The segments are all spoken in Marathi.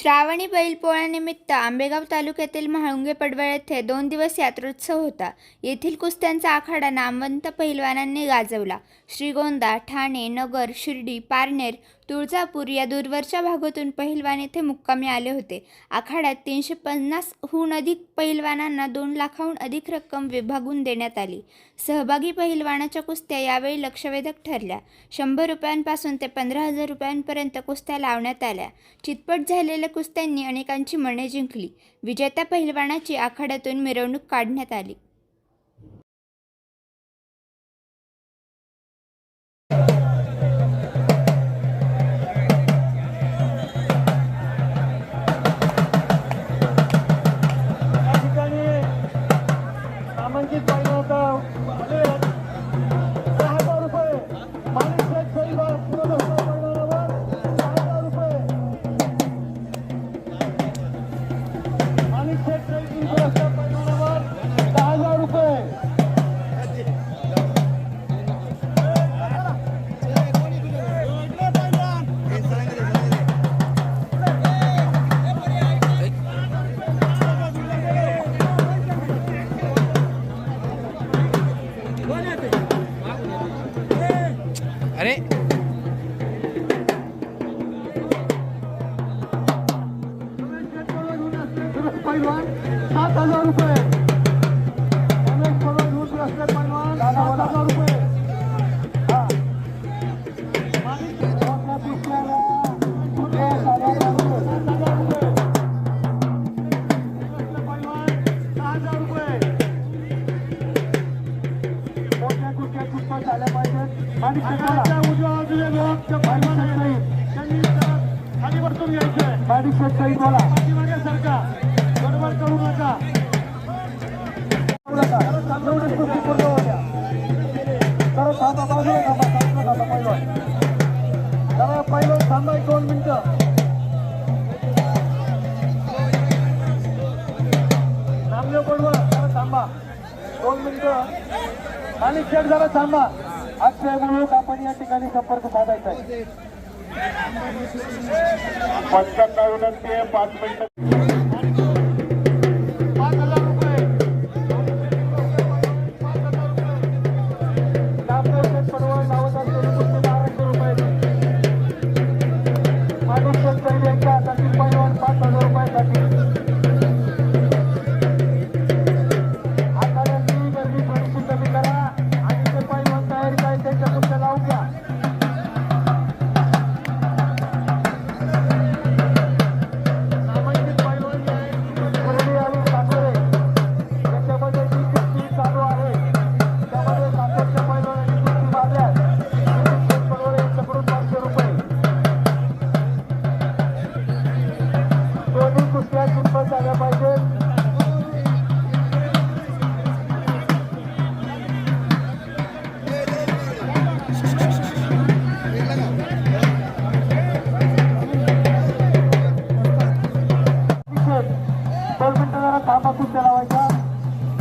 श्रावणी बैलपोळ्यानिमित्त आंबेगाव तालुक्यातील म्हाळुंगे पडवळ येथे दोन दिवस यात्रोत्सव होता. येथील कुस्त्यांचा आखाडा नामवंत पहिलवानांनी गाजवला. श्रीगोंदा ठाणे नगर शिर्डी पारनेर तुळजापूर या दूरवरच्या भागातून पहिलवान येथे मुक्कामी आले होते. आखाड्यात तीनशे पन्नासहून अधिक पहिलवानांना दोन लाखाहून अधिक रक्कम विभागून देण्यात आली. सहभागी पहिलवानाच्या कुस्त्या यावेळी लक्षवेधक ठरल्या. शंभर रुपयांपासून ते पंधरा हजार रुपयांपर्यंत कुस्त्या लावण्यात आल्या. चितपट झालेल्या कुस्त्यांनी अनेकांची मने जिंकली. विजेत्या पहिलवानाची आखाड्यातून मिरवणूक काढण्यात आली. अरे पैलवान सात हजार रुपये रमेश पवार घेऊन असले पैलवान सात हजार रुपये पाहिजेत माणिक उजव्या बाजूला लोक त्यांनी खाली बसून घ्यायचंय बोला पाठीमागे गडबड करू नका थांबा पहिलं जरा दोन मिनिटं. नामदेव पडवळ थांबा दोन मिनिटं आणि शेठ जरा थांबा. अक्षय म्हणून आपण या ठिकाणी संपर्क साधायचा आहे. पंचांना विनंती आहे? पाच मिनिटं.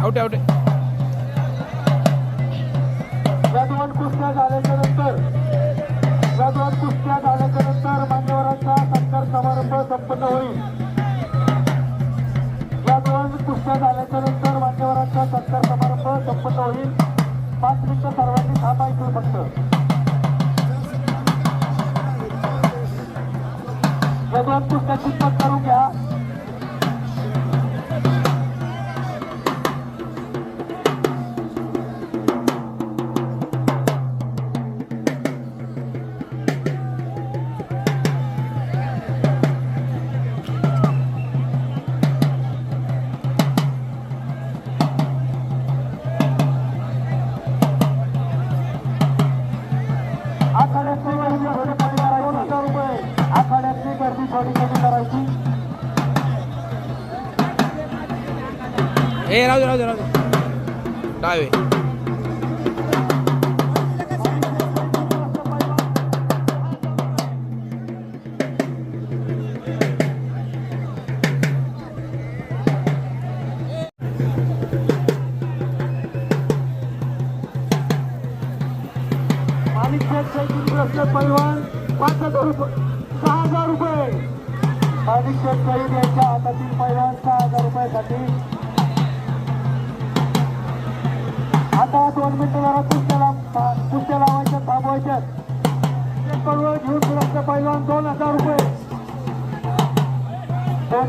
आउट आउट या दोन कुस्त्या झाल्याच्यानंतर या दोन कुस्त्या झाल्याच्यानंतर मान्यवरांचा सत्कार समारंभ संपन्न होईल. या दोन कुस्त्या झाल्याच्यानंतर मान्यवरांचा सत्कार समारंभ संपन्न होईल. पाच मिनिटं सर्वांनी थांबायचं फक्त. या दोन कुस्त्या चिंतन ए राहू दे राहू दे राहू दे. पाच हजार रुपये सहा हजार रुपये अधीक्षक शेतकरी यांच्या हातातील पैलवान पैलवान दोन हजार रुपये दोन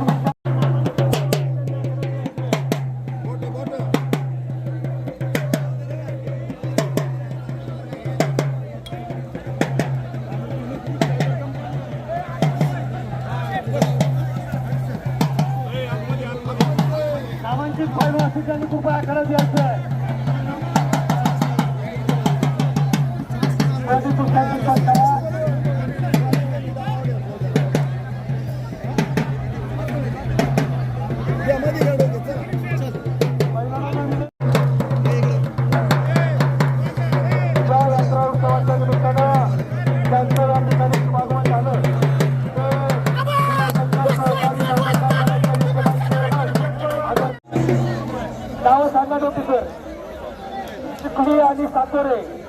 सामांचिक पैलवान ठिकाणी कृपया आकडा द्यायचा आहे করে।